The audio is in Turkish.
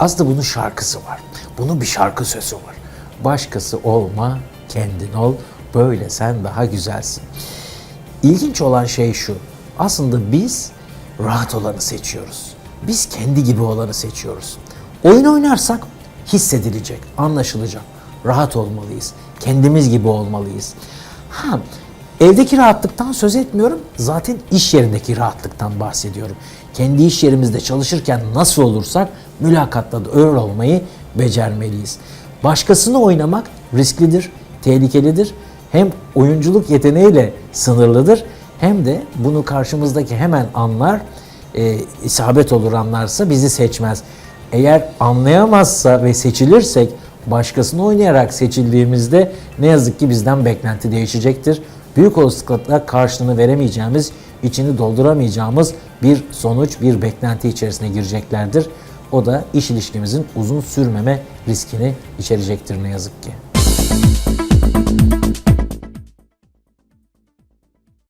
Aslında bunun şarkısı var. Bunun bir şarkı sözü var. Başkası olma, kendin ol, böyle sen daha güzelsin. İlginç olan şey şu. Aslında biz rahat olanı seçiyoruz. Biz kendi gibi olanı seçiyoruz. Oyun oynarsak hissedilecek, anlaşılacak. Rahat olmalıyız. Kendimiz gibi olmalıyız. Ha, evdeki rahatlıktan söz etmiyorum. Zaten iş yerindeki rahatlıktan bahsediyorum. Kendi iş yerimizde çalışırken nasıl olursak mülakatta da öyle olmayı becermeliyiz. Başkasını oynamak risklidir, tehlikelidir. Hem oyunculuk yeteneğiyle sınırlıdır hem de bunu karşımızdaki hemen anlar, e, isabet olur anlarsa bizi seçmez. Eğer anlayamazsa ve seçilirsek başkasını oynayarak seçildiğimizde ne yazık ki bizden beklenti değişecektir. Büyük olasılıkla karşılığını veremeyeceğimiz, içini dolduramayacağımız bir sonuç, bir beklenti içerisine gireceklerdir. O da iş ilişkimizin uzun sürmeme riskini içerecektir ne yazık ki.